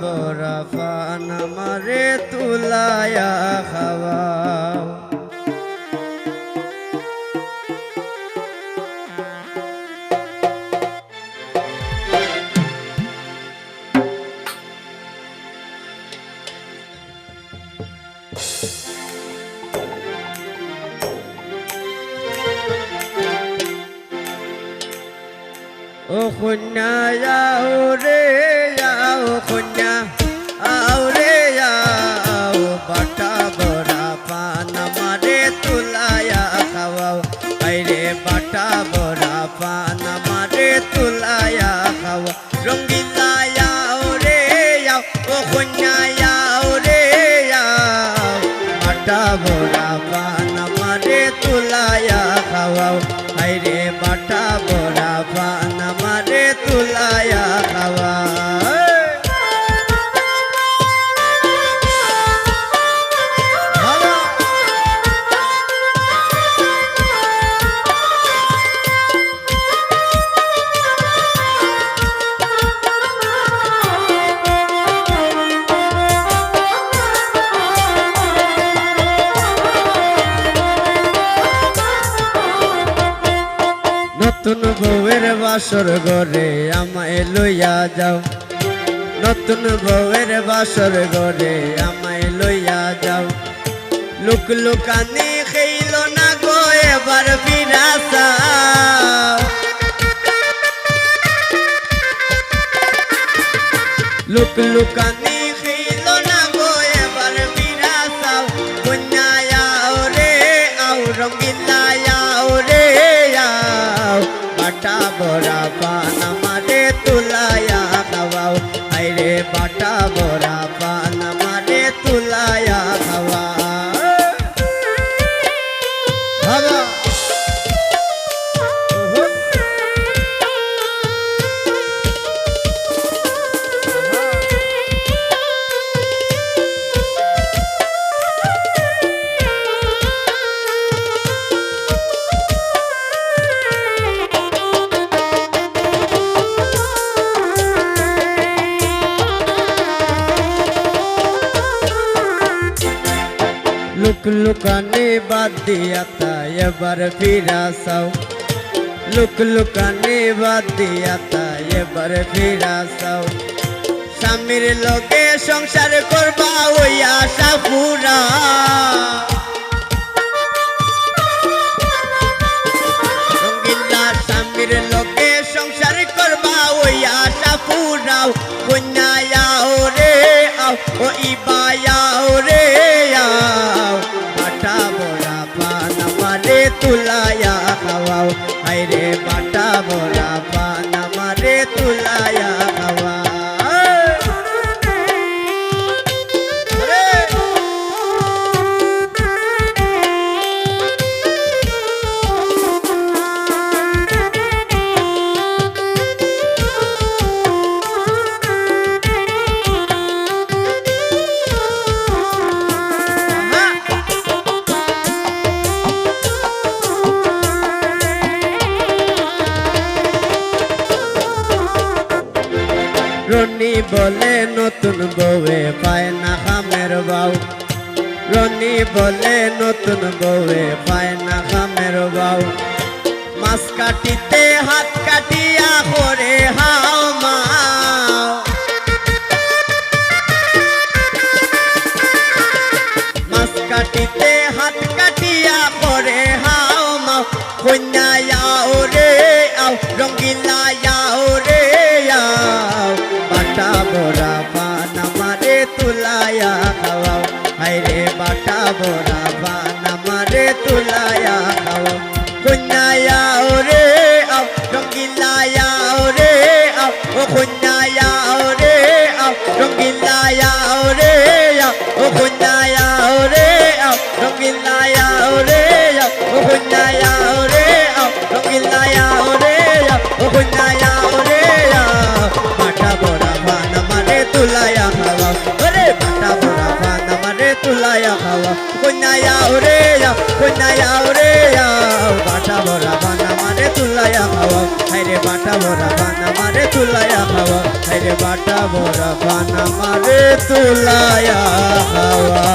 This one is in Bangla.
ভরা পান আমারে তুলায়া খাওয়াও। ও কন্যা যাও রে কন্যা, আও রে যাও বাটা বড়া পান আমারে তুলায়া খাওয়াও। আইরে বাটা বড়া পান আমারে তুলায়া খাওয়া রঙ্গিলা যাও রে যাও ও কন্যা যাও রে যাও বাটা বড়া বাসর ঘরে আমায় লইয়া যাও। নতুন বউয়ের বাসর ঘরে আমায় লইয়া যাও। লুক লুকানি খেইল না গো, এবার বিরাসা লুক লুকানি পান আমারে তুলায়া খাওয়াও। আইরে বাটা বড়া পান আমারে তুলায়া খাওয়া লুকানে বাদ দিয়া তাই এবার ফিরাসাও লুক লুকানে বাদ দিয়া তাই এবার ফিরাসাও স্বামীর লোকে সংসার করবা ওই আশা পুরা ওই আশা ও ইবায়াও আমারে তুলায়া খাওয়াও। বলে, নতুন বউয়ে পায় না খামের বাউ। রনি বলে, নতুন বউয়ে পায় না খামের বাউ। মাছ কাটিতে, হাত কাটিয়া করে তুলায়া খাওয়াও হাইরে বাটা বড়া বান আমারে তুলায়া খাওয়াও কন্যায়া ওরে আও, রঙ্গিলায়া ওরে আও। ও কন্যায়া ওরে আও রঙ্গিলায়াও খাওয়া কন্যায়াও রে আও কন্যায়াও রে আও বাটা বড়া পান আমারে তুলায়া খাওয়া হাইরে বাটা বড়া পান আমারে তুলায়া খাওয়া হাইরে বাটা বড়া বানা মারে হাওয়া